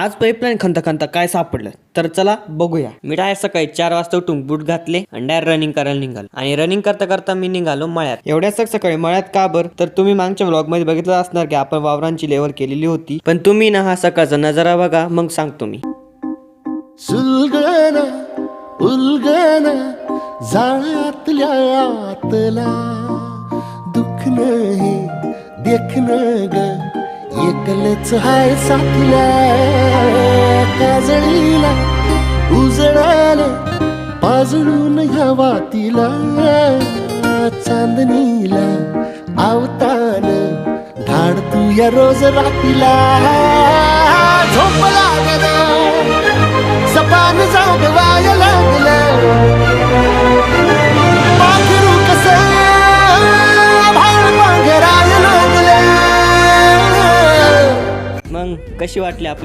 आज पाईपलाईन खंत खंत काय सापडलं? तर चला बघूया. मी डायरेक्ट सकाळी चार वाजता उठून बूट घातले आणि डायरेक्ट रनिंग करायला निघालो. आणि रनिंग करता करता मी निघालो मळ्यात. एवढ्याच सकाळी मळ्यात का बर? तर तुम्ही मागच्या व्लॉगमध्ये बघितलं असणार की आपण वावरांची लेवल केलेली होती. पण तुम्ही ना हा सकाळचा नजारा बघा मग सांगतो मी. सुलगना उलगना जाळ्यातल्या आतला. दुखन हे देखन ग. एकलच हाय साथीला काजळीला उजळाल पाजळून ह्या वातीला चांदणीला आवतान धाड तू या रोज रातीला. मग कशी वाटली आपली